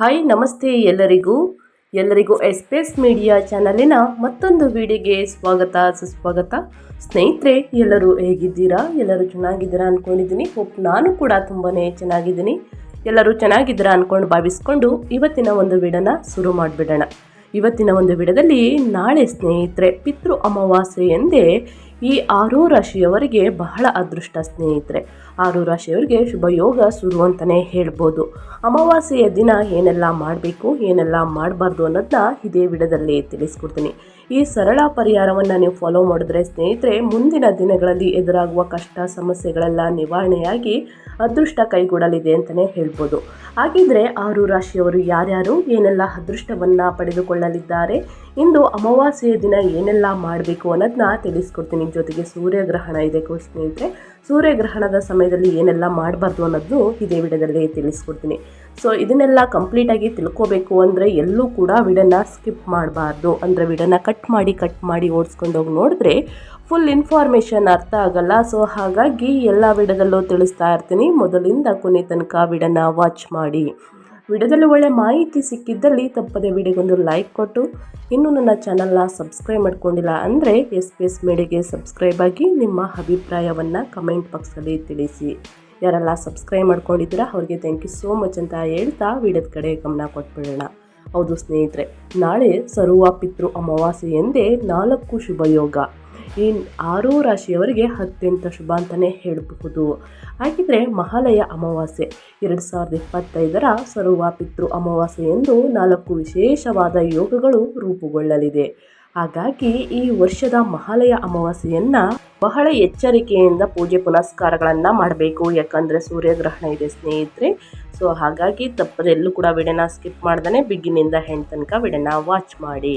Hi, ನಮಸ್ತೆ ಎಲ್ಲರಿಗೂ. ಎಲ್ಲರಿಗೂ ಎಸ್ಪೇಸ್ ಮೀಡಿಯಾ ಚಾನಲಿನ ಮತ್ತೊಂದು ವಿಡಿಯೋಗೆ ಸ್ವಾಗತ, ಸುಸ್ವಾಗತ. ಸ್ನೇಹಿತರೆ, ಎಲ್ಲರೂ ಹೇಗಿದ್ದೀರಾ? ಎಲ್ಲರೂ ಚೆನ್ನಾಗಿದ್ದೀರಾ ಅಂದ್ಕೊಂಡಿದ್ದೀನಿ ಹೋಪ್ ನಾನು ಕೂಡ ತುಂಬಾ ಚೆನ್ನಾಗಿದ್ದೀನಿ. ಎಲ್ಲರೂ ಚೆನ್ನಾಗಿದ್ದೀರಾ ಅಂದ್ಕೊಂಡು ಭಾವಿಸ್ಕೊಂಡು ಇವತ್ತಿನ ಒಂದು ವಿಡನ ಶುರು ಮಾಡಿಬಿಡೋಣ. ಇವತ್ತಿನ ಒಂದು ವಿಡದಲ್ಲಿ ನಾಳೆ ಸ್ನೇಹಿತರೆ, ಪಿತೃ ಅಮಾವಾಸ್ಯೆ ಎಂದೇ ಈ ಆರೂ ರಾಶಿಯವರಿಗೆ ಬಹಳ ಅದೃಷ್ಟ ಸ್ನೇಹಿತರೆ. ಆರು ರಾಶಿಯವರಿಗೆ ಶುಭ ಯೋಗ ಶುರು ಅಂತಲೇ ಹೇಳ್ಬೋದು. ಅಮಾವಾಸ್ಯೆಯ ದಿನ ಏನೆಲ್ಲ ಮಾಡಬೇಕು, ಏನೆಲ್ಲ ಮಾಡಬಾರ್ದು ಅನ್ನೋದನ್ನ ಇದೇ ವಿಡದಲ್ಲಿ ತಿಳಿಸ್ಕೊಡ್ತೀನಿ. ಈ ಸರಳ ಪರಿಹಾರವನ್ನು ನೀವು ಫಾಲೋ ಮಾಡಿದ್ರೆ ಸ್ನೇಹಿತರೆ, ಮುಂದಿನ ದಿನಗಳಲ್ಲಿ ಎದುರಾಗುವ ಕಷ್ಟ, ಸಮಸ್ಯೆಗಳೆಲ್ಲ ನಿವಾರಣೆಯಾಗಿ ಅದೃಷ್ಟ ಕೈಗೂಡಲಿದೆ ಅಂತಲೇ ಹೇಳ್ಬೋದು. ಹಾಗಿದ್ರೆ ಆರು ರಾಶಿಯವರು ಯಾರ್ಯಾರು, ಏನೆಲ್ಲ ಅದೃಷ್ಟವನ್ನು ಪಡೆದುಕೊಳ್ಳಲಿದ್ದಾರೆ, ಇಂದು ಅಮಾವಾಸ್ಯೆಯ ದಿನ ಏನೆಲ್ಲ ಮಾಡಬೇಕು ಅನ್ನೋದನ್ನ ತಿಳಿಸ್ಕೊಡ್ತೀನಿ. ಜೊತೆಗೆ ಸೂರ್ಯಗ್ರಹಣ ಇದೆ ಸ್ನೇಹಿತರೆ. ಸೂರ್ಯಗ್ರಹಣದ ಸಮಯದಲ್ಲಿ ಏನೆಲ್ಲ ಮಾಡಬಾರ್ದು ಅನ್ನೋದನ್ನು ಇದೇ ವಿಡಿಯೋದಲ್ಲಿ ತಿಳಿಸ್ಕೊಡ್ತೀನಿ. ಸೊ ಇದನ್ನೆಲ್ಲ ಕಂಪ್ಲೀಟಾಗಿ ತಿಳ್ಕೋಬೇಕು ಅಂದರೆ ಎಲ್ಲೂ ಕೂಡ ವಿಡನ್ನ ಸ್ಕಿಪ್ ಮಾಡಬಾರ್ದು. ಅಂದರೆ ವಿಡನ್ನ ಕಟ್ ಮಾಡಿ ಕಟ್ ಮಾಡಿ ಓಡಿಸ್ಕೊಂಡೋಗಿ ನೋಡಿದ್ರೆ ಫುಲ್ ಇನ್ಫಾರ್ಮೇಷನ್ ಅರ್ಥ ಆಗಲ್ಲ. ಸೊ ಹಾಗಾಗಿ ಎಲ್ಲ ವಿಡದಲ್ಲೂ ತಿಳಿಸ್ತಾ ಇರ್ತೀನಿ. ಮೊದಲಿಂದ ಕೊನೆ ತನಕ ವಿಡನ್ನ ವಾಚ್ ಮಾಡಿ. ವಿಡಿಯೋದಲ್ಲಿ ಒಳ್ಳೆ ಮಾಹಿತಿ ಸಿಕ್ಕಿದ್ದಲ್ಲಿ ತಪ್ಪದೆ ವಿಡಿಯೋಗೊಂದು ಲೈಕ್ ಕೊಟ್ಟು. ಇನ್ನೂ ನನ್ನ ಚಾನಲ್ನ ಸಬ್ಸ್ಕ್ರೈಬ್ ಮಾಡ್ಕೊಂಡಿಲ್ಲ ಅಂದರೆ ಎಸ್ ಪಿ ಎಸ್ ಮೇಡಿಗೆ ಸಬ್ಸ್ಕ್ರೈಬ್ ಆಗಿ ನಿಮ್ಮ ಅಭಿಪ್ರಾಯವನ್ನು ಕಮೆಂಟ್ ಬಾಕ್ಸಲ್ಲಿ ತಿಳಿಸಿ. ಯಾರೆಲ್ಲ ಸಬ್ಸ್ಕ್ರೈಬ್ ಮಾಡ್ಕೊಂಡಿದ್ದೀರಾ, ಅವ್ರಿಗೆ ಥ್ಯಾಂಕ್ ಯು ಸೋ ಮಚ್ ಅಂತ ಹೇಳ್ತಾ ವಿಡಿಯೋದ ಕಡೆ ಗಮನ ಕೊಟ್ಬಿಡೋಣ. ಹೌದು ಸ್ನೇಹಿತರೆ, ನಾಳೆ ಸರ್ವ ಪಿತೃ ಅಮಾವಾಸ್ಯೆ ಎಂದೇ ನಾಲ್ಕು ಶುಭ ಯೋಗ. ಈ ಆರೂ ರಾಶಿಯವರಿಗೆ ಅತ್ಯಂತ ಶುಭ ಅಂತಲೇ ಹೇಳಬಹುದು. ಹಾಗಿದ್ರೆ ಮಹಾಲಯ ಅಮಾವಾಸ್ಯೆ, ಎರಡು ಸಾವಿರದ ಇಪ್ಪತ್ತೈದರ ಸರ್ವ ಪಿತೃ ಅಮಾವಾಸ್ಯೆ ಎಂದು ನಾಲ್ಕು ವಿಶೇಷವಾದ ಯೋಗಗಳು ರೂಪುಗೊಳ್ಳಲಿದೆ. ಹಾಗಾಗಿ ಈ ವರ್ಷದ ಮಹಾಲಯ ಅಮಾವಾಸ್ಯೆಯನ್ನ ಬಹಳ ಎಚ್ಚರಿಕೆಯಿಂದ ಪೂಜೆ ಪುನಸ್ಕಾರಗಳನ್ನು ಮಾಡಬೇಕು. ಯಾಕಂದರೆ ಸೂರ್ಯಗ್ರಹಣ ಇದೆ ಸ್ನೇಹಿತರೆ. ಸೊ ಹಾಗಾಗಿ ತಪ್ಪದೆಲ್ಲೂ ಕೂಡ ವಿಡಿಯೋನ ಸ್ಕಿಪ್ ಮಾಡ್ದೇ ಬಿಗಿನಿಂದ ಹೆಣ್ಣು ತನಕ ವಿಡಿಯೋನ ವಾಚ್ ಮಾಡಿ.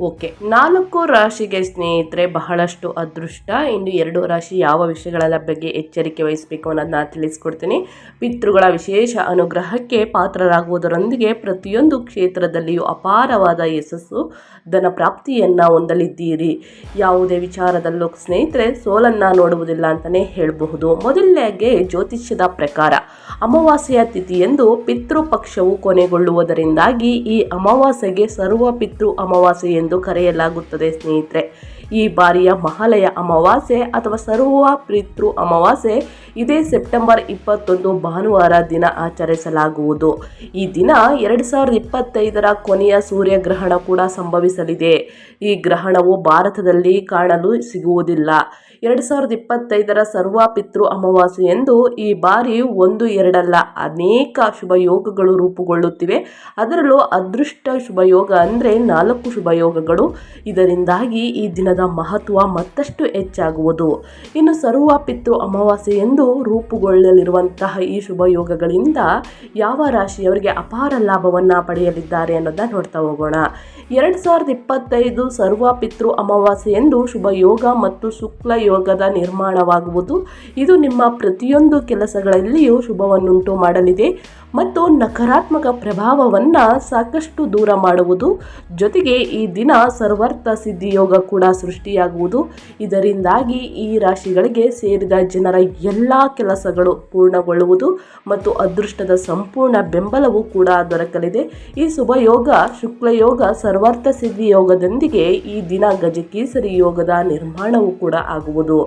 ಓಕೆ, ನಾಲ್ಕು ರಾಶಿಗೆ ಸ್ನೇಹಿತರೆ, ಬಹಳಷ್ಟು ಅದೃಷ್ಟ. ಇನ್ನು ಎರಡು ರಾಶಿ ಯಾವ ವಿಷಯಗಳ ಬಗ್ಗೆ ಎಚ್ಚರಿಕೆ ವಹಿಸಬೇಕು ಅನ್ನೋದನ್ನ ತಿಳಿಸ್ಕೊಡ್ತೀನಿ. ಪಿತೃಗಳ ವಿಶೇಷ ಅನುಗ್ರಹಕ್ಕೆ ಪಾತ್ರರಾಗುವುದರೊಂದಿಗೆ ಪ್ರತಿಯೊಂದು ಕ್ಷೇತ್ರದಲ್ಲಿಯೂ ಅಪಾರವಾದ ಯಶಸ್ಸು, ಧನ ಪ್ರಾಪ್ತಿಯನ್ನು ಹೊಂದಲಿದ್ದೀರಿ. ಯಾವುದೇ ವಿಚಾರದಲ್ಲೂ ಸ್ನೇಹಿತರೆ, ಸೋಲನ್ನು ನೋಡುವುದಿಲ್ಲ ಅಂತಲೇ ಹೇಳಬಹುದು. ಮೊದಲನೇಗೆ ಜ್ಯೋತಿಷ್ಯದ ಪ್ರಕಾರ. ಅಮಾವಾಸ್ಯೆಯ ತಿಥಿಯೆಂದು ಪಿತೃಪಕ್ಷವು ಕೊನೆಗೊಳ್ಳುವುದರಿಂದಾಗಿ ಈ ಅಮಾವಾಸ್ಯೆಗೆ ಸರ್ವ ಪಿತೃ ಅಮಾವಾಸ್ಯೆ ಎಂದು ಕರೆಯಲಾಗುತ್ತದೆ ಸ್ನೇಹಿತರೆ. ಈ ಬಾರಿಯ ಮಹಾಲಯ ಅಮಾವಾಸ್ಯೆ ಅಥವಾ ಸರ್ವ ಪಿತೃ ಅಮಾವಾಸ್ಯೆ ಇದೇ ಸೆಪ್ಟೆಂಬರ್ ಇಪ್ಪತ್ತೊಂದು ಭಾನುವಾರ ದಿನ ಆಚರಿಸಲಾಗುವುದು. ಈ ದಿನ ಎರಡು ಸಾವಿರದ ಇಪ್ಪತ್ತೈದರ ಕೊನೆಯ ಸೂರ್ಯಗ್ರಹಣ ಕೂಡ ಸಂಭವಿಸಲಿದೆ. ಈ ಗ್ರಹಣವು ಭಾರತದಲ್ಲಿ ಕಾಣಲು ಸಿಗುವುದಿಲ್ಲ. ಎರಡು ಸಾವಿರದ ಇಪ್ಪತ್ತೈದರ ಸರ್ವ ಪಿತೃ ಅಮಾವಾಸ್ಯೆ ಎಂದು ಈ ಬಾರಿ ಒಂದು ಎರಡಲ್ಲ, ಅನೇಕ ಶುಭ ಯೋಗಗಳು ರೂಪುಗೊಳ್ಳುತ್ತಿವೆ. ಅದರಲ್ಲೂ ಅದೃಷ್ಟ ಶುಭಯೋಗ ಅಂದರೆ ನಾಲ್ಕು ಶುಭಯೋಗಗಳು ಇದರಿಂದಾಗಿ ಈ ದಿನದ ಮಹತ್ವ ಮತ್ತಷ್ಟು ಹೆಚ್ಚಾಗುವುದು. ಇನ್ನು ಸರ್ವ ಪಿತೃ ಅಮಾವಾಸ್ಯೆ ಎಂದು ರೂಪುಗೊಳ್ಳಲಿರುವಂತಹ ಈ ಶುಭ ಯೋಗಗಳಿಂದ ಯಾವ ರಾಶಿಯವರಿಗೆ ಅಪಾರ ಲಾಭವನ್ನು ಪಡೆಯಲಿದ್ದಾರೆ ಅನ್ನೋದನ್ನ ನೋಡ್ತಾ ಹೋಗೋಣ. ಎರಡು ಸಾವಿರದ ಇಪ್ಪತ್ತೈದು ಸರ್ವ ಪಿತೃ ಅಮಾವಾಸ್ಯೆ ಎಂದು ಶುಭ ಯೋಗ ಮತ್ತು ಶುಕ್ಲ ಯೋಗದ ನಿರ್ಮಾಣವಾಗುವುದು. ಇದು ನಿಮ್ಮ ಪ್ರತಿಯೊಂದು ಕೆಲಸಗಳಲ್ಲಿಯೂ ಶುಭವನ್ನುಂಟು ಮಾಡಲಿದೆ ಮತ್ತು ನಕಾರಾತ್ಮಕ ಪ್ರಭಾವವನ್ನು ಸಾಕಷ್ಟು ದೂರ ಮಾಡುವುದು. ಜೊತೆಗೆ ಈ ದಿನ ಸರ್ವಾರ್ಥ ಸಿದ್ಧಿ ಯೋಗ ಕೂಡ ಸೃಷ್ಟಿಯಾಗುವುದು. ಇದರಿಂದಾಗಿ ಈ ರಾಶಿಗಳಿಗೆ ಸೇರಿದ ಜನರ ಎಲ್ಲ ಕೆಲಸಗಳು ಪೂರ್ಣಗೊಳ್ಳುವುದು ಮತ್ತು ಅದೃಷ್ಟದ ಸಂಪೂರ್ಣ ಬೆಂಬಲವೂ ಕೂಡ ದೊರಕಲಿದೆ. ಈ ಶುಭಯೋಗ, ಶುಕ್ಲಯೋಗ ಶುಕ್ಲ ಯೋಗ ಸರ್ವಾರ್ಥ ಸಿದ್ಧಿ ಯೋಗದೊಂದಿಗೆ ಈ ದಿನ ಗಜಕೇಸರಿ ಯೋಗದ ನಿರ್ಮಾಣವೂ ಕೂಡ ಆಗುವುದು.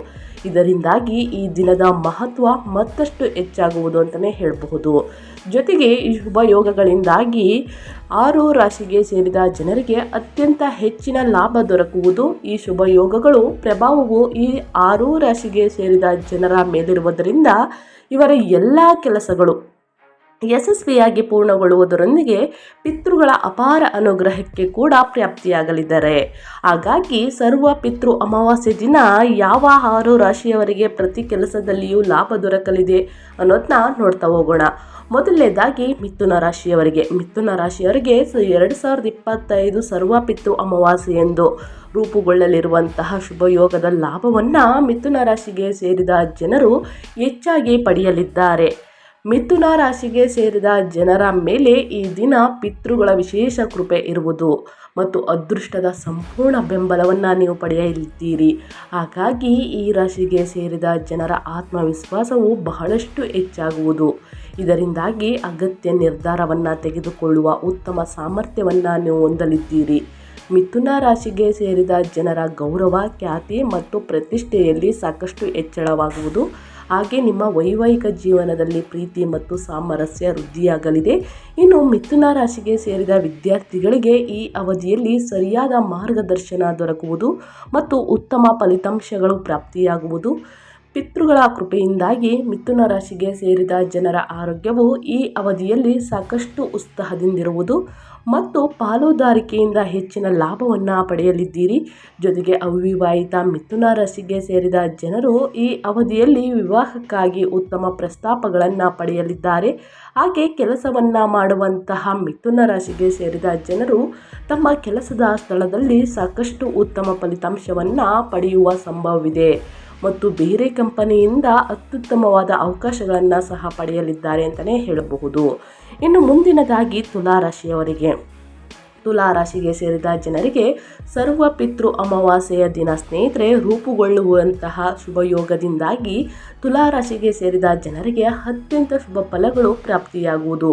ಇದರಿಂದಾಗಿ ಈ ದಿನದ ಮಹತ್ವ ಮತ್ತಷ್ಟು ಹೆಚ್ಚಾಗುವುದು ಅಂತಲೇ ಹೇಳಬಹುದು. ಜೊತೆಗೆ ಈ ಶುಭ ಯೋಗಗಳಿಂದಾಗಿ ಆರು ರಾಶಿಗೆ ಸೇರಿದ ಜನರಿಗೆ ಅತ್ಯಂತ ಹೆಚ್ಚಿನ ಲಾಭ ದೊರಕುವುದು. ಈ ಶುಭ ಯೋಗಗಳು ಪ್ರಭಾವವು ಈ ಆರು ರಾಶಿಗೆ ಸೇರಿದ ಜನರ ಮೇಲಿರುವುದರಿಂದ ಇವರ ಎಲ್ಲ ಕೆಲಸಗಳು ಯಶಸ್ವಿಯಾಗಿ ಪೂರ್ಣಗೊಳ್ಳುವುದರೊಂದಿಗೆ ಪಿತೃಗಳ ಅಪಾರ ಅನುಗ್ರಹಕ್ಕೆ ಕೂಡ ಪ್ರಾಪ್ತಿಯಾಗಲಿದ್ದಾರೆ. ಹಾಗಾಗಿ ಸರ್ವ ಪಿತೃ ಅಮಾವಾಸ್ಯೆ ದಿನ ಯಾವ ಆರು ರಾಶಿಯವರಿಗೆ ಪ್ರತಿ ಕೆಲಸದಲ್ಲಿಯೂ ಲಾಭ ದೊರಕಲಿದೆ ಅನ್ನೋದನ್ನ ನೋಡ್ತಾ ಹೋಗೋಣ. ಮೊದಲನೇದಾಗಿ ಮಿಥುನ ರಾಶಿಯವರಿಗೆ. ಮಿಥುನ ರಾಶಿಯವರಿಗೆ ಎರಡು ಸಾವಿರದ ಇಪ್ಪತ್ತೈದು ಸರ್ವ ಪಿತೃ ಅಮಾವಾಸ್ಯೆ ಎಂದು ರೂಪುಗೊಳ್ಳಲಿರುವಂತಹ ಶುಭಯೋಗದ ಲಾಭವನ್ನು ಮಿಥುನ ರಾಶಿಗೆ ಸೇರಿದ ಜನರು ಹೆಚ್ಚಾಗಿ ಪಡೆಯಲಿದ್ದಾರೆ. ಮಿಥುನ ರಾಶಿಗೆ ಸೇರಿದ ಜನರ ಮೇಲೆ ಈ ದಿನ ಪಿತೃಗಳ ವಿಶೇಷ ಕೃಪೆ ಇರುವುದು ಮತ್ತು ಅದೃಷ್ಟದ ಸಂಪೂರ್ಣ ಬೆಂಬಲವನ್ನು ನೀವು ಪಡೆಯಲಿದ್ದೀರಿ. ಹಾಗಾಗಿ ಈ ರಾಶಿಗೆ ಸೇರಿದ ಜನರ ಆತ್ಮವಿಶ್ವಾಸವು ಬಹಳಷ್ಟು ಹೆಚ್ಚಾಗುವುದು. ಇದರಿಂದಾಗಿ ಅಗತ್ಯ ನಿರ್ಧಾರವನ್ನು ತೆಗೆದುಕೊಳ್ಳುವ ಉತ್ತಮ ಸಾಮರ್ಥ್ಯವನ್ನು ನೀವು ಹೊಂದಲಿದ್ದೀರಿ. ಮಿಥುನ ರಾಶಿಗೆ ಸೇರಿದ ಜನರ ಗೌರವ, ಖ್ಯಾತಿ ಮತ್ತು ಪ್ರತಿಷ್ಠೆಯಲ್ಲಿ ಸಾಕಷ್ಟು ಹೆಚ್ಚಳವಾಗುವುದು ಹಾಗೆ ನಿಮ್ಮ ವೈವಾಹಿಕ ಜೀವನದಲ್ಲಿ ಪ್ರೀತಿ ಮತ್ತು ಸಾಮರಸ್ಯ ವೃದ್ಧಿಯಾಗಲಿದೆ. ಇನ್ನು ಮಿಥುನ ರಾಶಿಗೆ ಸೇರಿದ ವಿದ್ಯಾರ್ಥಿಗಳಿಗೆ ಈ ಅವಧಿಯಲ್ಲಿ ಸರಿಯಾದ ಮಾರ್ಗದರ್ಶನ ದೊರಕುವುದು ಮತ್ತು ಉತ್ತಮ ಫಲಿತಾಂಶಗಳು ಪ್ರಾಪ್ತಿಯಾಗುವುದು. ಪಿತೃಗಳ ಕೃಪೆಯಿಂದಾಗಿ ಮಿಥುನ ರಾಶಿಗೆ ಸೇರಿದ ಜನರ ಆರೋಗ್ಯವು ಈ ಅವಧಿಯಲ್ಲಿ ಸಾಕಷ್ಟು ಉತ್ಸಾಹದಿಂದಿರುವುದು ಮತ್ತು ಪಾಲುದಾರಿಕೆಯಿಂದ ಹೆಚ್ಚಿನ ಲಾಭವನ್ನು ಪಡೆಯಲಿದ್ದೀರಿ. ಜೊತೆಗೆ ಅವಿವಾಹಿತ ಮಿಥುನ ರಾಶಿಗೆ ಸೇರಿದ ಜನರು ಈ ಅವಧಿಯಲ್ಲಿ ವಿವಾಹಕ್ಕಾಗಿ ಉತ್ತಮ ಪ್ರಸ್ತಾಪಗಳನ್ನು ಪಡೆಯಲಿದ್ದಾರೆ. ಹಾಗೆ ಕೆಲಸವನ್ನು ಮಾಡುವಂತಹ ಮಿಥುನ ರಾಶಿಗೆ ಸೇರಿದ ಜನರು ತಮ್ಮ ಕೆಲಸದ ಸ್ಥಳದಲ್ಲಿ ಸಾಕಷ್ಟು ಉತ್ತಮ ಫಲಿತಾಂಶವನ್ನು ಪಡೆಯುವ ಸಂಭವವಿದೆ. ಮತ್ತು ಬೇರೆ ಕಂಪನಿಯಿಂದ ಅತ್ಯುತ್ತಮವಾದ ಅವಕಾಶಗಳನ್ನು ಸಹ ಪಡೆಯಲಿದ್ದಾರೆ ಅಂತಲೇ ಹೇಳಬಹುದು. ಇನ್ನು ಮುಂದಿನದಾಗಿ ತುಲಾರಾಶಿಯವರಿಗೆ ತುಲಾರಾಶಿಗೆ ಸೇರಿದ ಜನರಿಗೆ ಸರ್ವ ಪಿತೃ ಅಮಾವಾಸ್ಯೆಯ ದಿನ ಸ್ನೇಹಿತರೆ, ರೂಪುಗೊಳ್ಳುವಂತಹ ಶುಭಯೋಗದಿಂದಾಗಿ ತುಲಾರಾಶಿಗೆ ಸೇರಿದ ಜನರಿಗೆ ಅತ್ಯಂತ ಶುಭ ಫಲಗಳು ಪ್ರಾಪ್ತಿಯಾಗುವುದು.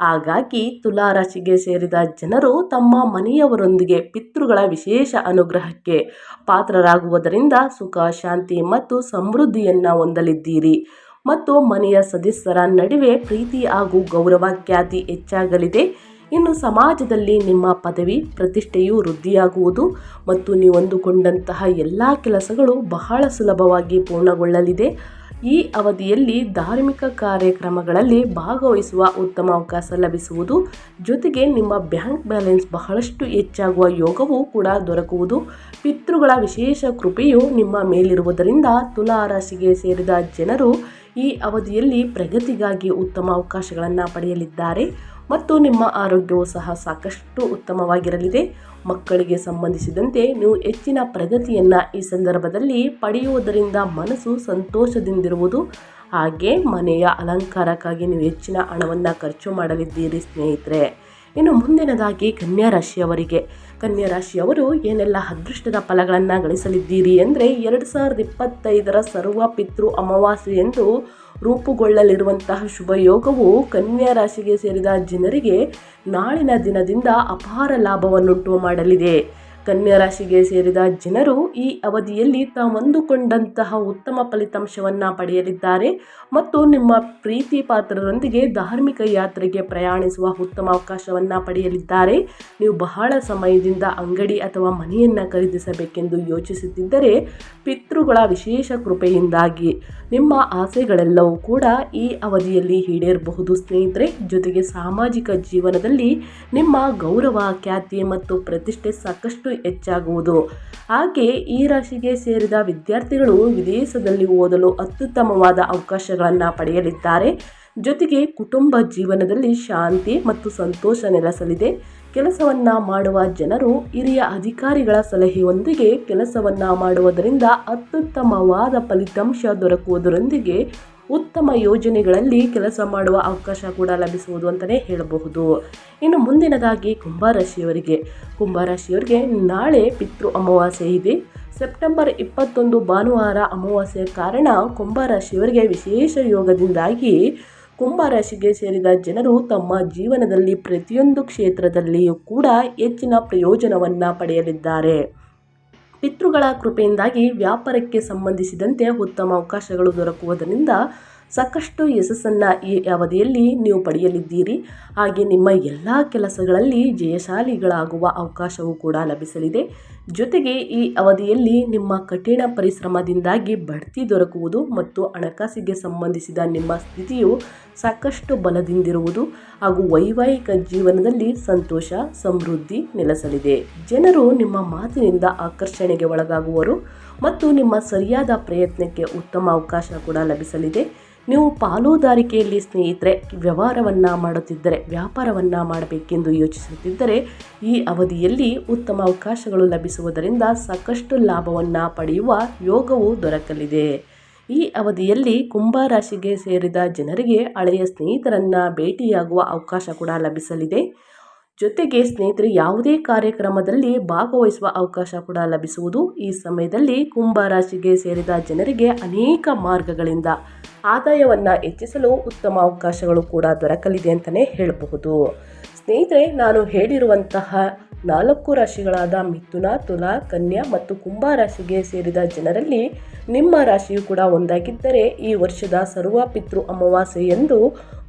ಹಾಗಾಗಿ ತುಲಾರಾಶಿಗೆ ಸೇರಿದ ಜನರು ತಮ್ಮ ಮನೆಯವರೊಂದಿಗೆ ಪಿತೃಗಳ ವಿಶೇಷ ಅನುಗ್ರಹಕ್ಕೆ ಪಾತ್ರರಾಗುವುದರಿಂದ ಸುಖ, ಶಾಂತಿ ಮತ್ತು ಸಮೃದ್ಧಿಯನ್ನು ಹೊಂದಲಿದ್ದೀರಿ. ಮತ್ತು ಮನೆಯ ಸದಸ್ಯರ ನಡುವೆ ಪ್ರೀತಿ ಹಾಗೂ ಗೌರವ ಖ್ಯಾತಿ ಹೆಚ್ಚಾಗಲಿದೆ. ಇನ್ನು ಸಮಾಜದಲ್ಲಿ ನಿಮ್ಮ ಪದವಿ, ಪ್ರತಿಷ್ಠೆಯು ವೃದ್ಧಿಯಾಗುವುದು ಮತ್ತು ನೀವು ಅಂದುಕೊಂಡಂತಹ ಎಲ್ಲ ಕೆಲಸಗಳು ಬಹಳ ಸುಲಭವಾಗಿ ಪೂರ್ಣಗೊಳ್ಳಲಿದೆ. ಈ ಅವಧಿಯಲ್ಲಿ ಧಾರ್ಮಿಕ ಕಾರ್ಯಕ್ರಮಗಳಲ್ಲಿ ಭಾಗವಹಿಸುವ ಉತ್ತಮ ಅವಕಾಶ ಲಭಿಸುವುದು, ಜೊತೆಗೆ ನಿಮ್ಮ ಬ್ಯಾಂಕ್ ಬ್ಯಾಲೆನ್ಸ್ ಬಹಳಷ್ಟು ಹೆಚ್ಚಾಗುವ ಯೋಗವೂ ಕೂಡ ದೊರಕುವುದು. ಪಿತೃಗಳ ವಿಶೇಷ ಕೃಪೆಯು ನಿಮ್ಮ ಮೇಲಿರುವುದರಿಂದ ತುಲಾ ರಾಶಿಗೆ ಸೇರಿದ ಜನರು ಈ ಅವಧಿಯಲ್ಲಿ ಪ್ರಗತಿಗಾಗಿ ಉತ್ತಮ ಅವಕಾಶಗಳನ್ನು ಪಡೆಯಲಿದ್ದಾರೆ. ಮತ್ತು ನಿಮ್ಮ ಆರೋಗ್ಯವು ಸಹ ಸಾಕಷ್ಟು ಉತ್ತಮವಾಗಿರಲಿದೆ. ಮಕ್ಕಳಿಗೆ ಸಂಬಂಧಿಸಿದಂತೆ ನೀವು ಹೆಚ್ಚಿನ ಪ್ರಗತಿಯನ್ನು ಈ ಸಂದರ್ಭದಲ್ಲಿ ಪಡೆಯುವುದರಿಂದ ಮನಸ್ಸು ಸಂತೋಷದಿಂದಿರುವುದು. ಹಾಗೆ ಮನೆಯ ಅಲಂಕಾರಕ್ಕಾಗಿ ನೀವು ಹೆಚ್ಚಿನ ಹಣವನ್ನು ಖರ್ಚು ಮಾಡಲಿದ್ದೀರಿ ಸ್ನೇಹಿತರೆ. ಇನ್ನು ಮುಂದಿನದಾಗಿ ಕನ್ಯಾ ರಾಶಿಯವರಿಗೆ ಕನ್ಯಾ ರಾಶಿಯವರು ಏನೆಲ್ಲ ಅದೃಷ್ಟದ ಫಲಗಳನ್ನು ಗಳಿಸಲಿದ್ದೀರಿ ಅಂದರೆ ಎರಡು ಸಾವಿರದ ಇಪ್ಪತ್ತೈದರ ಸರ್ವ ಪಿತೃ ಅಮಾವಾಸ್ಯೆ ಎಂದು ರೂಪುಗೊಳ್ಳಲಿರುವಂತಹ ಶುಭ ಯೋಗವು ಕನ್ಯಾ ರಾಶಿಗೆ ಸೇರಿದ ಜನರಿಗೆ ನಾಳಿನ ದಿನದಿಂದ ಅಪಾರ ಲಾಭವನ್ನುಂಟು ಮಾಡಲಿದೆ. ಕನ್ಯಾ ರಾಶಿಗೆ ಸೇರಿದ ಜನರು ಈ ಅವಧಿಯಲ್ಲಿ ತಾವಂದುಕೊಂಡಂತಹ ಉತ್ತಮ ಫಲಿತಾಂಶವನ್ನು ಪಡೆಯಲಿದ್ದಾರೆ ಮತ್ತು ನಿಮ್ಮ ಪ್ರೀತಿ ಪಾತ್ರರೊಂದಿಗೆ ಧಾರ್ಮಿಕ ಯಾತ್ರೆಗೆ ಪ್ರಯಾಣಿಸುವ ಉತ್ತಮ ಅವಕಾಶವನ್ನು ಪಡೆಯಲಿದ್ದಾರೆ. ನೀವು ಬಹಳ ಸಮಯದಿಂದ ಅಂಗಡಿ ಅಥವಾ ಮನೆಯನ್ನು ಖರೀದಿಸಬೇಕೆಂದು ಯೋಚಿಸುತ್ತಿದ್ದರೆ ಪಿತೃಗಳ ವಿಶೇಷ ಕೃಪೆಯಿಂದಾಗಿ ನಿಮ್ಮ ಆಸೆಗಳೆಲ್ಲವೂ ಕೂಡ ಈ ಅವಧಿಯಲ್ಲಿ ಈಡೇರಬಹುದು. ಸ್ನೇಹಿತರೆ, ಜೊತೆಗೆ ಸಾಮಾಜಿಕ ಜೀವನದಲ್ಲಿ ನಿಮ್ಮ ಗೌರವ, ಖ್ಯಾತಿ ಮತ್ತು ಪ್ರತಿಷ್ಠೆ ಸಾಕಷ್ಟು ಹೆಚ್ಚಾಗುವುದು. ಹಾಗೆ ಈ ರಾಶಿಗೆ ಸೇರಿದ ವಿದ್ಯಾರ್ಥಿಗಳು ವಿದೇಶದಲ್ಲಿ ಓದಲು ಅತ್ಯುತ್ತಮವಾದ ಅವಕಾಶಗಳನ್ನು ಪಡೆಯಲಿದ್ದಾರೆ. ಜೊತೆಗೆ ಕುಟುಂಬ ಜೀವನದಲ್ಲಿ ಶಾಂತಿ ಮತ್ತು ಸಂತೋಷ ನೆಲೆಸಲಿದೆ. ಕೆಲಸವನ್ನು ಮಾಡುವ ಜನರು ಹಿರಿಯ ಅಧಿಕಾರಿಗಳ ಸಲಹೆಯೊಂದಿಗೆ ಕೆಲಸವನ್ನು ಮಾಡುವುದರಿಂದ ಅತ್ಯುತ್ತಮವಾದ ಫಲಿತಾಂಶ ದೊರಕುವುದರೊಂದಿಗೆ ಉತ್ತಮ ಯೋಜನೆಗಳಲ್ಲಿ ಕೆಲಸ ಮಾಡುವ ಅವಕಾಶ ಕೂಡ ಲಭಿಸುವುದು ಅಂತಲೇ ಹೇಳಬಹುದು. ಇನ್ನು ಮುಂದಿನದಾಗಿ ಕುಂಭರಾಶಿಯವರಿಗೆ. ಕುಂಭರಾಶಿಯವರಿಗೆ ನಾಳೆ ಪಿತೃ ಅಮಾವಾಸ್ಯೆ ಇದೆ. ಸೆಪ್ಟೆಂಬರ್ ಇಪ್ಪತ್ತೊಂದು ಭಾನುವಾರ ಅಮಾವಾಸ್ಯೆಯ ಕಾರಣ ಕುಂಭರಾಶಿಯವರಿಗೆ ವಿಶೇಷ ಯೋಗದಿಂದಾಗಿ ಕುಂಭರಾಶಿಗೆ ಸೇರಿದ ಜನರು ತಮ್ಮ ಜೀವನದಲ್ಲಿ ಪ್ರತಿಯೊಂದು ಕ್ಷೇತ್ರದಲ್ಲಿಯೂ ಕೂಡ ಹೆಚ್ಚಿನ ಪ್ರಯೋಜನವನ್ನು ಪಡೆಯಲಿದ್ದಾರೆ. ಪಿತೃಗಳ ಕೃಪೆಯಿಂದಾಗಿ ವ್ಯಾಪಾರಕ್ಕೆ ಸಂಬಂಧಿಸಿದಂತೆ ಉತ್ತಮ ಅವಕಾಶಗಳು ದೊರಕುವುದರಿಂದ ಸಾಕಷ್ಟು ಯಶಸ್ಸನ್ನು ಈ ಅವಧಿಯಲ್ಲಿ ನೀವು ಪಡೆಯಲಿದ್ದೀರಿ. ಹಾಗೆ ನಿಮ್ಮ ಎಲ್ಲ ಕೆಲಸಗಳಲ್ಲಿ ಜಯಶಾಲಿಗಳಾಗುವ ಅವಕಾಶವೂ ಕೂಡ ಲಭಿಸಲಿದೆ. ಜೊತೆಗೆ ಈ ಅವಧಿಯಲ್ಲಿ ನಿಮ್ಮ ಕಠಿಣ ಪರಿಶ್ರಮದಿಂದಾಗಿ ಬಡ್ತಿ ದೊರಕುವುದು ಮತ್ತು ಹಣಕಾಸಿಗೆ ಸಂಬಂಧಿಸಿದ ನಿಮ್ಮ ಸ್ಥಿತಿಯು ಸಾಕಷ್ಟು ಬಲದಿಂದಿರುವುದು ಹಾಗೂ ವೈವಾಹಿಕ ಜೀವನದಲ್ಲಿ ಸಂತೋಷ, ಸಮೃದ್ಧಿ ನೆಲೆಸಲಿದೆ. ಜನರು ನಿಮ್ಮ ಮಾತಿನಿಂದ ಆಕರ್ಷಣೆಗೆ ಒಳಗಾಗುವರು ಮತ್ತು ನಿಮ್ಮ ಸರಿಯಾದ ಪ್ರಯತ್ನಕ್ಕೆ ಉತ್ತಮ ಅವಕಾಶ ಕೂಡ ಲಭಿಸಲಿದೆ. ನೀವು ಪಾಲುದಾರಿಕೆಯಲ್ಲಿ ಸ್ನೇಹಿತರೆ, ವ್ಯವಹಾರವನ್ನು ಮಾಡುತ್ತಿದ್ದರೆ, ವ್ಯಾಪಾರವನ್ನು ಮಾಡಬೇಕೆಂದು ಯೋಚಿಸುತ್ತಿದ್ದರೆ, ಈ ಅವಧಿಯಲ್ಲಿ ಉತ್ತಮ ಅವಕಾಶಗಳು ಲಭಿಸುವುದರಿಂದ ಸಾಕಷ್ಟು ಲಾಭವನ್ನು ಪಡೆಯುವ ಯೋಗವು ದೊರಕಲಿದೆ. ಈ ಅವಧಿಯಲ್ಲಿ ಕುಂಭ ರಾಶಿಗೆ ಸೇರಿದ ಜನರಿಗೆ ಹಳೆಯ ಸ್ನೇಹಿತರನ್ನು ಭೇಟಿಯಾಗುವ ಅವಕಾಶ ಕೂಡ ಲಭಿಸಲಿದೆ. ಜೊತೆಗೆ ಸ್ನೇಹಿತರು ಯಾವುದೇ ಕಾರ್ಯಕ್ರಮದಲ್ಲಿ ಭಾಗವಹಿಸುವ ಅವಕಾಶ ಕೂಡ ಲಭಿಸುವುದು. ಈ ಸಮಯದಲ್ಲಿ ಕುಂಭ ರಾಶಿಗೆ ಸೇರಿದ ಜನರಿಗೆ ಅನೇಕ ಮಾರ್ಗಗಳಿಂದ ಆದಾಯವನ್ನು ಹೆಚ್ಚಿಸಲು ಉತ್ತಮ ಅವಕಾಶಗಳು ಕೂಡ ದೊರಕಲಿದೆ ಅಂತಲೇ ಹೇಳಬಹುದು. ಸ್ನೇಹಿತರೆ, ನಾನು ಹೇಳಿರುವಂತಹ ನಾಲ್ಕು ರಾಶಿಗಳಾದ ಮಿಥುನ, ತುಲಾ, ಕನ್ಯಾ ಮತ್ತು ಕುಂಭ ರಾಶಿಗೆ ಸೇರಿದ ಜನರಲ್ಲಿ ನಿಮ್ಮ ರಾಶಿಯು ಕೂಡ ಒಂದಾಗಿದ್ದರೆ ಈ ವರ್ಷದ ಸರ್ವ ಪಿತೃ ಅಮಾವಾಸ್ಯೆಯಂದು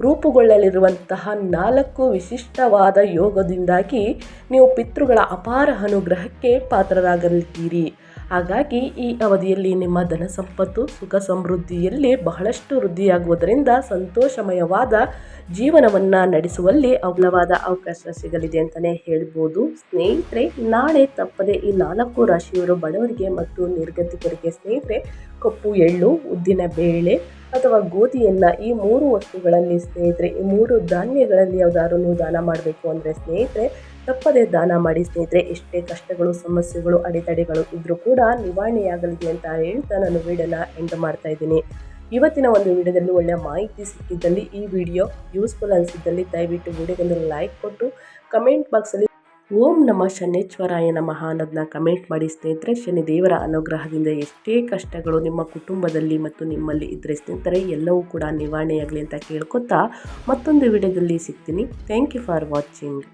ರೂಪುಗೊಳ್ಳಲಿರುವಂತಹ ನಾಲ್ಕು ವಿಶಿಷ್ಟವಾದ ಯೋಗದಿಂದಾಗಿ ನೀವು ಪಿತೃಗಳ ಅಪಾರ ಅನುಗ್ರಹಕ್ಕೆ ಪಾತ್ರರಾಗಲಿದ್ದೀರಿ. ಹಾಗಾಗಿ ಈ ಅವಧಿಯಲ್ಲಿ ನಿಮ್ಮ ಧನ ಸಂಪತ್ತು, ಸುಖ ಸಮೃದ್ಧಿಯಲ್ಲಿ ಬಹಳಷ್ಟು ವೃದ್ಧಿಯಾಗುವುದರಿಂದ ಸಂತೋಷಮಯವಾದ ಜೀವನವನ್ನು ನಡೆಸುವಲ್ಲಿ ಅಗಲವಾದ ಅವಕಾಶ ಸಿಗಲಿದೆ ಅಂತಲೇ ಹೇಳ್ಬೋದು. ಸ್ನೇಹಿತರೆ, ನಾಳೆ ತಪ್ಪದೆ ಈ ನಾಲ್ಕು ರಾಶಿಯವರು ಬಡವರಿಗೆ ಮತ್ತು ನಿರ್ಗತಿಕರಿಗೆ ಸ್ನೇಹಿತರೆ, ಕಪ್ಪು, ಎಳ್ಳು, ಉದ್ದಿನ ಬೇಳೆ ಅಥವಾ ಗೋಧಿಯನ್ನು ಈ ಮೂರು ವಸ್ತುಗಳಲ್ಲಿ ಸ್ನೇಹಿತರೆ, ಈ ಮೂರು ಧಾನ್ಯಗಳಲ್ಲಿ ಯಾವುದಾದ್ರು ದಾನ ಮಾಡಬೇಕು ಅಂದರೆ ಸ್ನೇಹಿತರೆ ತಪ್ಪದೆ ದಾನ ಮಾಡಿ ಸ್ನೇಹಿತರೆ, ಎಷ್ಟೇ ಕಷ್ಟಗಳು, ಸಮಸ್ಯೆಗಳು, ಅಡೆತಡೆಗಳು ಇದ್ದರೂ ಕೂಡ ನಿವಾರಣೆಯಾಗಲಿದೆ ಅಂತ ಹೇಳ್ತಾ ನಾನು ವಿಡಿಯೋನ ಎಂಡ್ ಮಾಡ್ತಾ ಇದ್ದೀನಿ. ಇವತ್ತಿನ ಒಂದು ವಿಡಿಯೋದಲ್ಲಿ ಒಳ್ಳೆಯ ಮಾಹಿತಿ ಸಿಕ್ಕಿದ್ದಲ್ಲಿ ಈ ವಿಡಿಯೋ ಯೂಸ್ಫುಲ್ ಅನಿಸಿದ್ದಲ್ಲಿ ದಯವಿಟ್ಟು ವಿಡಿಯೋಗೊಂದು ಲೈಕ್ ಕೊಟ್ಟು ಕಮೆಂಟ್ ಬಾಕ್ಸಲ್ಲಿ ಓಂ ನಮ ಶನೇಶ್ವರಾಯ ನಮಃ ಅನ್ನೋದನ್ನ ಕಮೆಂಟ್ ಮಾಡಿ ಸ್ನೇಹಿತರೆ. ಶನಿ ದೇವರ ಅನುಗ್ರಹದಿಂದ ಎಷ್ಟೇ ಕಷ್ಟಗಳು ನಿಮ್ಮ ಕುಟುಂಬದಲ್ಲಿ ಮತ್ತು ನಿಮ್ಮಲ್ಲಿ ಇದ್ದರೆ ಸ್ನೇಹಿತರೆ, ಎಲ್ಲವೂ ಕೂಡ ನಿವಾರಣೆಯಾಗಲಿ ಅಂತ ಕೇಳ್ಕೊತಾ ಮತ್ತೊಂದು ವಿಡಿಯೋದಲ್ಲಿ ಸಿಗ್ತೀನಿ. Thank you for watching